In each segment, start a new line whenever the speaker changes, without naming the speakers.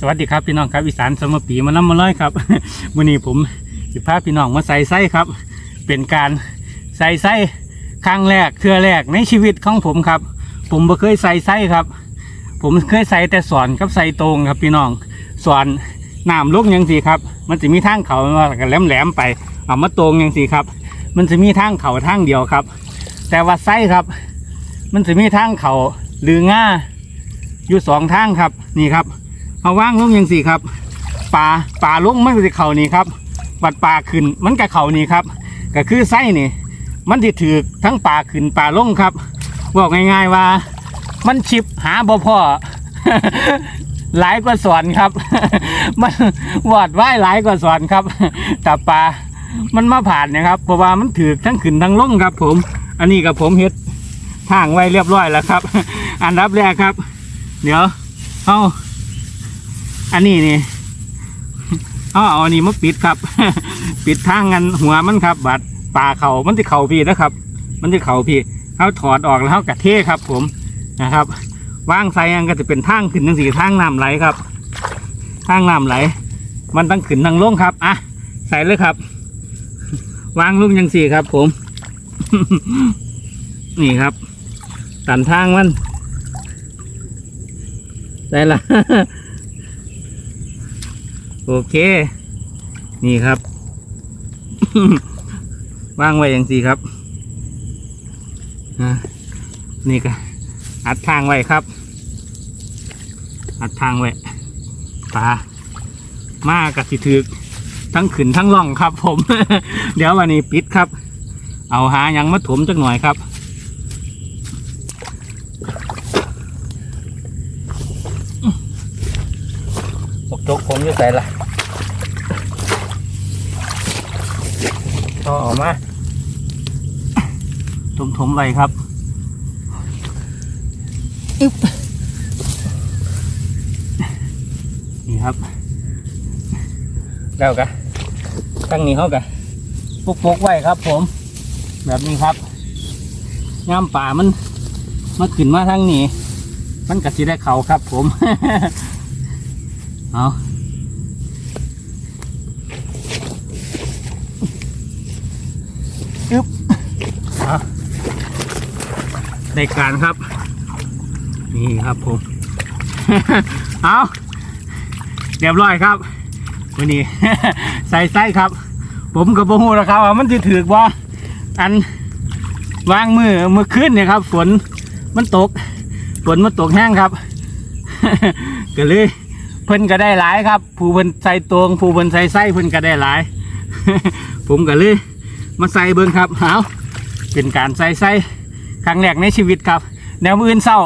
สวัสดีครับพี่น้องครับอีสานสมปีมาน้ำมาร้อยครับวันนี้ผมสิพาพี่น้องมาใส่ไส้ครับ เป็นการใส่ไส้ครั้งแรกเทือแรกในชีวิตของผมครับ ผมบ่เคยใส่ไส้ครับ ผมเคยใส่แต่สอนกับใส่ตรงครับพี่น้องสอนน้ำลูกยังสีครับ มันจะมีทางเขามาแหลมแหลมไปเอามาตรงยังสีครับ มันจะมีทางเขาทางเดียวครับ แต่ว่าไส้ครับ มันจะมีทางเขาหรือง่าอยู่สองทางครับนี่ครับ เอาว่างลงยังสี่ครับป่าป่าลงมันก็จะเข่านี่ครับวัดป่าขึ้นมันกับเข่านี่ครับ ก็คือไส้นี่มันที่ถือทั้งป่าขึ้นป่าลงครับบอกง่ายๆว่า มันชิบหาบ่พ่อหลายกว่าสอนครับ มันวอดไหวหลายกว่าสอนครับแต่ปลามันมาผ่านนะครับเพราะว่ามันถือทั้งขึ้นทั้งลงครับ ผม อันนี้กับผมเฮ็ดทางไว้เรียบร้อยแล้วครับ อันดับแรกครับ เดี๋ยวเอา อันนี้นี่เอาเอาอันนี้มาปิดครับ ปิดทางกันหัวมันครับบัดปลาเขามันจะเข่าพี่นะครับ มันจะเข่าพี่เอาถอดออกแล้วเอากระเทครับ ผมนะครับว่างใส่ยังก็จะเป็นทางขึ้นทั้งสี่ทางน้ำไหลครับทางน้ำไหล มันตั้งขึ้นทางลงครับอะใส่เลยครับวางลงยังสี่ครับ ผม นี่ครับตันทางมันได้ละ โอเค นี่ครับวางไว้อย่างสี่ครับนี่ก็อัดทางไว้ครับ อัดทางไว้ปลามากกับสิถือทั้งขึ้นทั้งล่องครับ ผม เดี๋ยววันนี้ปิดครับ เอาหายังมาถมจักหน่อยครับ ปกจกผมอยู่ใส่ละต่อออกมาถมถมๆไว้ครับอึ๊บนี่ครับ แล้วกะตั้งนี้เขากะปกปกๆไว้ครับ ผม แบบนี้ครับย่ามป่ามันมาขึ้นมาทางนี้ มันกะสิได้เขาครับ ผม เอาอึ๊บเอาในการครับ นี่ครับผม เอาเรียบร้อยครับวันนี้ใส่ไส้ครับ ผมกับโบหูนะครับว่ามันจะถือว่าอันวางมือมือขึ้นเนี่ยครับ ฝนมันตก ฝนมันตกแห้งครับ ก็เลย เพิ่นก็ได้หลายครับ ผู้เพิ่นใส่ตวงผู้เพิ่นใส่ไส้เพิ่นก็ได้หลาย ผมก็เลยมาใส่เบิ่งครับเอาเป็นการใส่ไส้ครั้งแรกในชีวิตครับ แนวมืออื่นเศร้า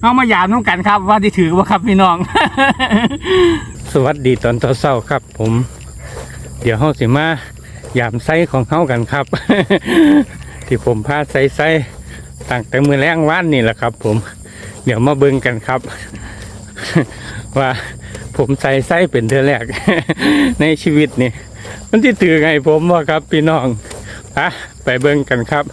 เอามาหยามน้ำกันครับว่าที่ถือว่าครับพี่น้อง สวัสดีตอนเช้าครับ ผม เดี๋ยวเฮาสิมายามไส้ของเฮากันครับ ที่ผมพาใส่ไส้ตั้งแต่มือแรงว่านนี่แหละครับ ผม เดี๋ยวมาเบิ่งกันครับ ว่า ผมใส่ไส้เป็นเธอแรก ในชีวิตนี่มันที่ถือไงผมว่าครับ พี่น้องอะไปเบิ่งกันครับ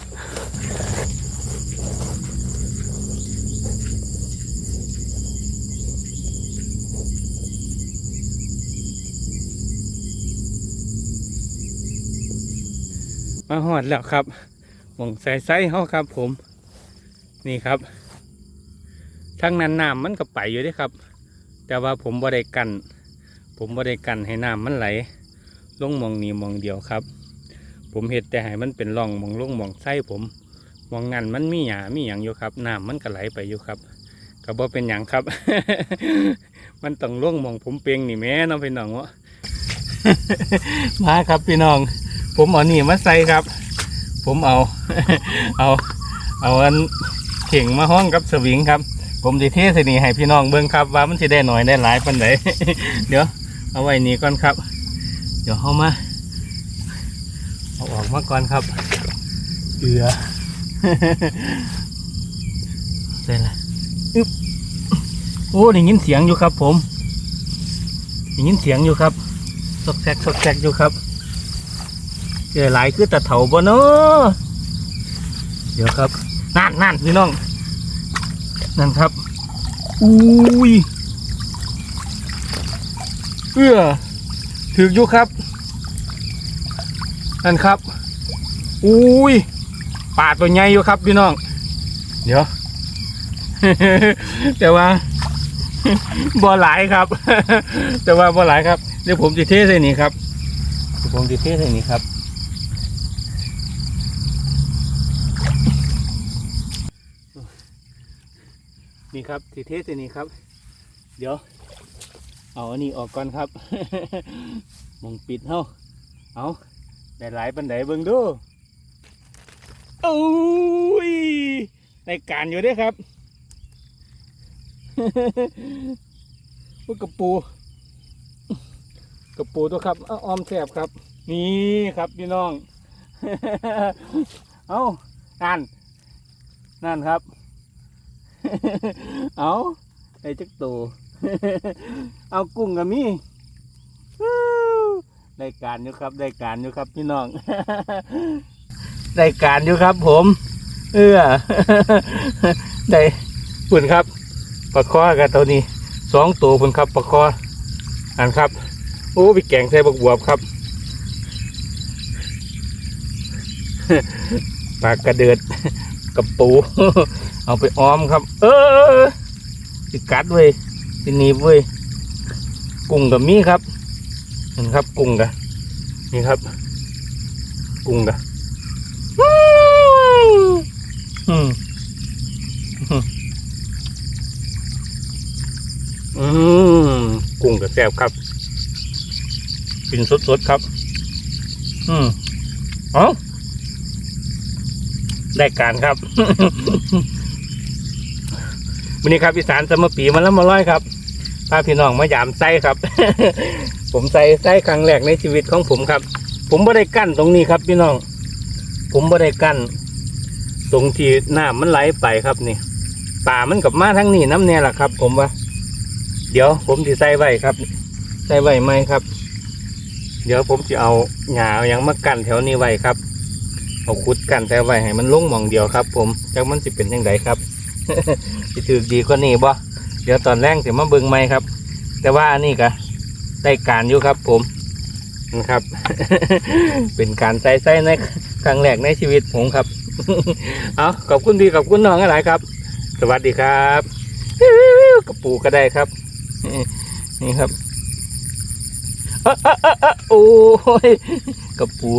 มาหอดแล้วครับหมองใส่ไส้เขาครับผม นี่ครับ ทั้งนั้นน้ำมันก็ไปอยู่ด้ครับ แต่ว่าผมบ่ได้กัน ผมบ่ได้กันให้น้ำมันไหล ลงมองนี้มองเดียวครับ ผมเห็ดแต่ให้มันเป็นร่องมองลงมองไส้ผมมองงันมันมีหยามีหยังอยู่ครับน้ำมันก็ไหลไปอยู่ครับก็บ่เป็นหยังครับ มันต้องลงมองผมเปียงนี่แม่น้องพี่น้องวะมาครับพี่น้อง ผมเอานี่มาใส่ครับ ผมเอา เอา เอาอันเข่งมาห้องกับสวิงครับ ผมจะเทส่นี่ให้พี่น้องเบิ่งครับ ว่ามันจะได้หน่อยได้หลายปันไหนเดี๋ยวเอาไว้นี่ก่อนครับ เดี๋ยวเอามาเอาออกมาก่อนครับเกลือใส่ละอึ๊บโอ้ได้ยินเสียงอยู่ครับ ผมได้ยินเสียงอยู่ครับซอกแซกซอกแซกอยู่ครับเจอหลายคือตะเถาบ่เนาะเดี๋ยวครับนั่นนั่นพี่น้อง นั่นครับอุ้ยอื้อถืออยู่ครับ นั่นครับอุ้ยปลาตัวใหญ่อยู่ครับพี่น้อง เดี๋ยว แต่ว่าบ่หลายครับ แต่ว่าบ่หลายครับ เดี๋ยวผมจะเทใส่นี่ครับเดี๋ยวผมจะเทใส่นี่ครับ นี่ครับทีเทสอันนี้ครับ เดี๋ยว เอาอันนี้ออกก่อนครับมองปิดเฮาเอาได้หลายปันไดเบิ่งดูโอ้ยได้การอยู่เด้อครับพวกกระปู กระปูตัวครับอาออมแสบครับ นี่ครับพี่น้อง เอานั่น นั่นครับ เอาไอ้จักตูเอากุ้งกับมีได้การอยู่ครับ ได้การอยู่ครับพี่น้อง ได้การอยู่ครับ ผม เอือได้ปุ่นครับปลาคอกับตัวนี้สองตัวปุ่นครับปลาคออันครับ โอ้ไปแกงใส่บกบวบครับปลากระเดิด กับปู เอาไปออมครับ เออสิกัดเว้ยสิหนีบเว้ยกุ้งกับมีครับเห็นครับกุ้งกะนี่ครับ กุ้งกะอืมอืมกุ้งกับแซ่บครับกินสดๆครับ อืมอ้า ได้การครับ วันนี้ครับอีสานสมปีมาแล้วมาร้อยครับพาพี่น้องมายามไส้ครับ ผมใส่ไส้ครั้งแรกในชีวิตของผมครับ ผมไม่ได้กั้นตรงนี้ครับ พี่น้อง ผมไม่ได้กั้นตรงที่น้ำมันไหลไปครับนี่ป่ามันกับมาทั้งนี้น้ำเนี่ยแหละครับ ผมว่า เดี๋ยวผมจะใส่ไว้ครับใส่ไว้ไหมครับ เดี๋ยวผมจะเอาหญ้าอาหยังมากั้นแถวนี้ไว้ครับ เอาขุดกันแต่ไว้ให้มันลงมองเดียวครับ ผมจากมันสิเป็นยังไงครับสิถือดีกว่านี้บ่เดี๋ยวตอนแรกสิมาเบิ่งไหมครับ แต่ว่าอันนี้ก็ได้การอยู่ครับ ผมนะครับ เป็นการใส่ไส้ในครั้งแรกในชีวิตผมครับ เอาขอบคุณพี่ขอบคุณน้องหลายครับ สวัสดีครับกระปูก็ได้ครับ นี่ครับเอะเอะเออโอ้ยกระปู